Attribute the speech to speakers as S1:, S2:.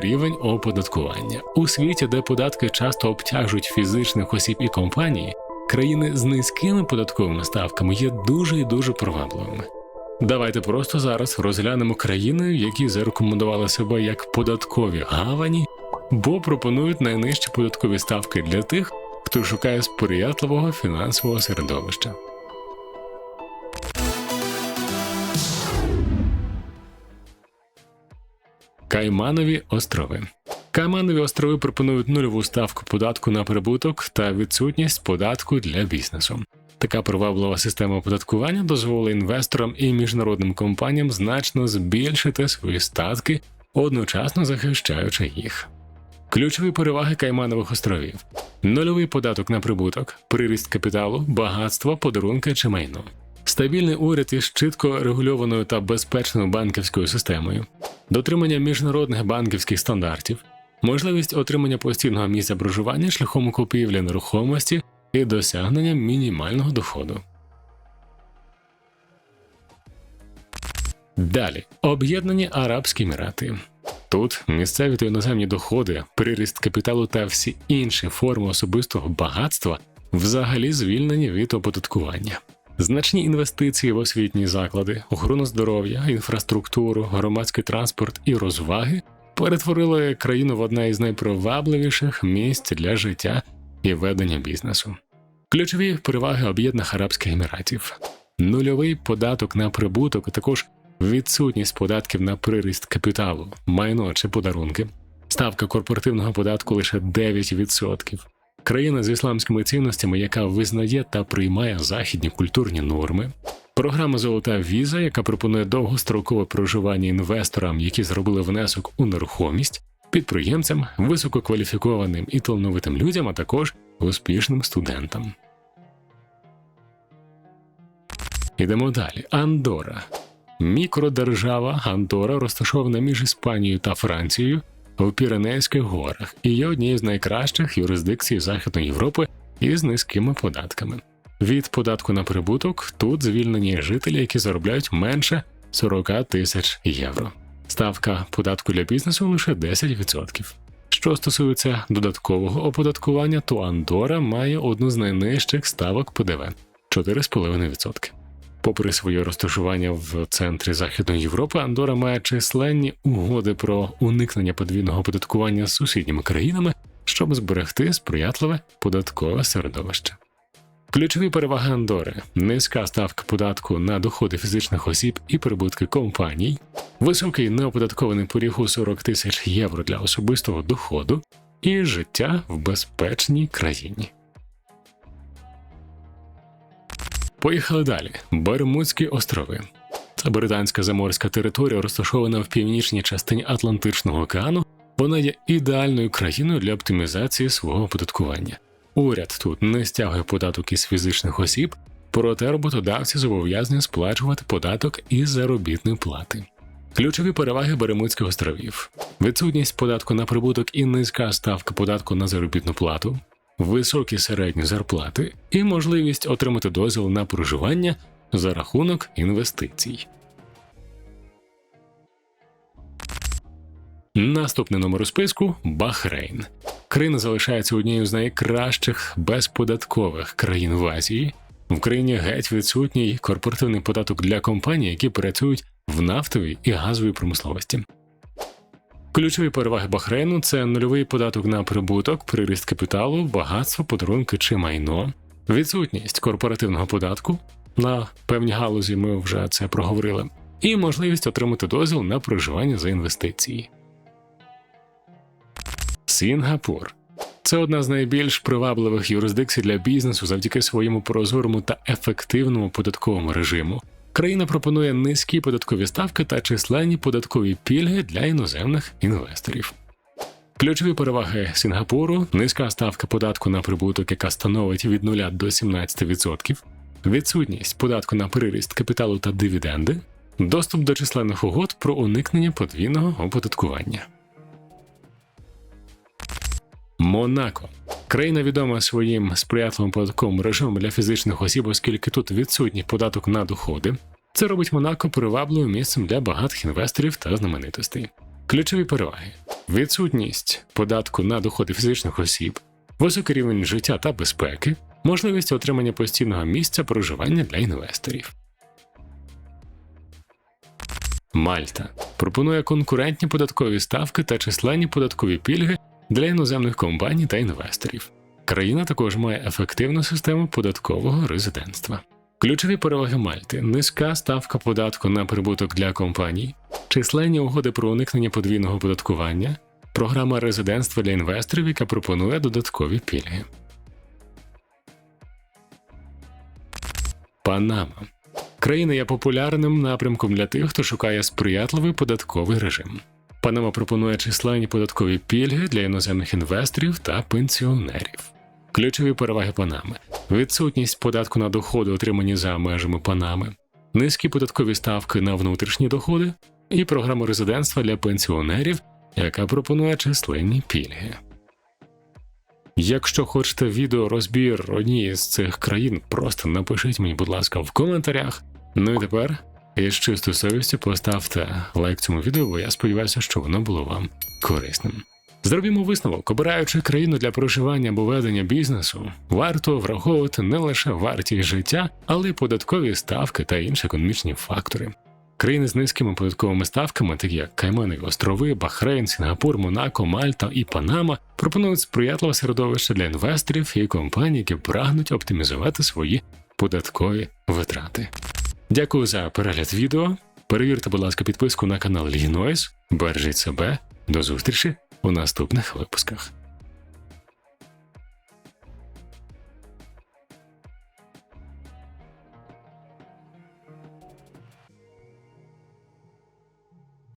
S1: рівень оподаткування. У світі, де податки часто обтяжують фізичних осіб і компанії, країни з низькими податковими ставками є дуже і дуже привабливими. Давайте просто зараз розглянемо країни, які зарекомендували себе як податкові гавані, бо пропонують найнижчі податкові ставки для тих, хто шукає сприятливого фінансового середовища. Кайманові острови. Кайманові острови пропонують нульову ставку податку на прибуток та відсутність податку для бізнесу. Така приваблива система оподаткування дозволить інвесторам і міжнародним компаніям значно збільшити свої статки, одночасно захищаючи їх. Ключові переваги Кайманових островів: нульовий податок на прибуток, приріст капіталу, багатство, подарунки чи майно. Стабільний уряд із чітко регульованою та безпечною банківською системою, дотримання міжнародних банківських стандартів, можливість отримання постійного місця проживання шляхом купівлі нерухомості і досягнення мінімального доходу. Далі Об'єднані Арабські Емірати. Тут місцеві та іноземні доходи, приріст капіталу та всі інші форми особистого багатства взагалі звільнені від оподаткування. Значні інвестиції в освітні заклади, охорону здоров'я, інфраструктуру, громадський транспорт і розваги перетворили країну в одне із найпривабливіших місць для життя і ведення бізнесу. Ключові переваги Об'єднаних Арабських Еміратів: нульовий податок на прибуток, а також відсутність податків на приріст капіталу, майно чи подарунки, ставка корпоративного податку лише 9%. Країна з ісламськими цінностями, яка визнає та приймає західні культурні норми, програма Золота віза, яка пропонує довгострокове проживання інвесторам, які зробили внесок у нерухомість, підприємцям, висококваліфікованим і талановитим людям, а також успішним студентам. Ідемо далі. Андора. Мікродержава Андора розташована між Іспанією та Францією у Піренейських горах і є однією з найкращих юрисдикцій Західної Європи із низькими податками. Від податку на прибуток тут звільнені жителі, які заробляють менше 40 тисяч євро. Ставка податку для бізнесу лише 10%. Що стосується додаткового оподаткування, то Андора має одну з найнижчих ставок ПДВ 4,5%. Попри своє розташування в центрі Західної Європи, Андора має численні угоди про уникнення подвійного оподаткування з сусідніми країнами, щоб зберегти сприятливе податкове середовище. Ключові переваги Андори низька ставка податку на доходи фізичних осіб і прибутки компаній, високий неоподаткований поріг у 40 тисяч євро для особистого доходу і життя в безпечній країні. Поїхали далі. Бермудські острови. Це британська заморська територія, розташована в північній частині Атлантичного океану. Вона є ідеальною країною для оптимізації свого оподаткування. Уряд тут не стягує податок із фізичних осіб, проте роботодавці зобов'язані сплачувати податок із заробітної плати. Ключові переваги Беремудських островів: відсутність податку на прибуток і низька ставка податку на заробітну плату, високі середні зарплати і можливість отримати дозвіл на проживання за рахунок інвестицій. Наступний номер у списку Бахрейн. Країна залишається однією з найкращих безподаткових країн в Азії. В країні геть відсутній корпоративний податок для компаній, які працюють в нафтовій і газовій промисловості. Ключові переваги Бахрейну це нульовий податок на прибуток, приріст капіталу, багатство, подарунки чи майно, відсутність корпоративного податку на певні галузі. Ми вже це проговорили, і можливість отримати дозвіл на проживання за інвестиції. Сінгапур це одна з найбільш привабливих юрисдикцій для бізнесу завдяки своєму прозорому та ефективному податковому режиму. Країна пропонує низькі податкові ставки та численні податкові пільги для іноземних інвесторів. Ключові переваги Сінгапуру низька ставка податку на прибуток, яка становить від 0 до 17%, відсутність податку на приріст капіталу та дивіденди, доступ до численних угод про уникнення подвійного оподаткування. Монако країна відома своїм сприятливим податковим режимом для фізичних осіб, оскільки тут відсутній податок на доходи. Це робить Монако привабливим місцем для багатих інвесторів та знаменитостей. Ключові переваги: відсутність податку на доходи фізичних осіб, високий рівень життя та безпеки, можливість отримання постійного місця проживання для інвесторів. Мальта пропонує конкурентні податкові ставки та численні податкові пільги для іноземних компаній та інвесторів. Країна також має ефективну систему податкового резидентства. Ключові переваги Мальти: низька ставка податку на прибуток для компаній, численні угоди про уникнення подвійного податкування, програма резидентства для інвесторів, яка пропонує додаткові пільги. Панама країна є популярним напрямком для тих, хто шукає сприятливий податковий режим. Панама пропонує численні податкові пільги для іноземних інвесторів та пенсіонерів. Ключові переваги Панами: відсутність податку на доходи, отримані за межами Панами, низькі податкові ставки на внутрішні доходи і програма резидентства для пенсіонерів, яка пропонує численні пільги. Якщо хочете відео розбір однієї з цих країн, просто напишіть мені, будь ласка, в коментарях. Ну і тепер із чистою совістю поставте лайк цьому відео, бо я сподіваюся, що воно було вам корисним. Зробімо висновок, обираючи країну для проживання або ведення бізнесу, варто враховувати не лише вартість життя, але й податкові ставки та інші економічні фактори. Країни з низькими податковими ставками, такі як Кайманові острови, Бахрейн, Сінгапур, Монако, Мальта і Панама, пропонують сприятливе середовище для інвесторів і компаній, які прагнуть оптимізувати свої податкові витрати. Дякую за перегляд відео. Перевірте, будь ласка, підписку на канал Лігінойс. Бережіть себе. До зустрічі у наступних випусках.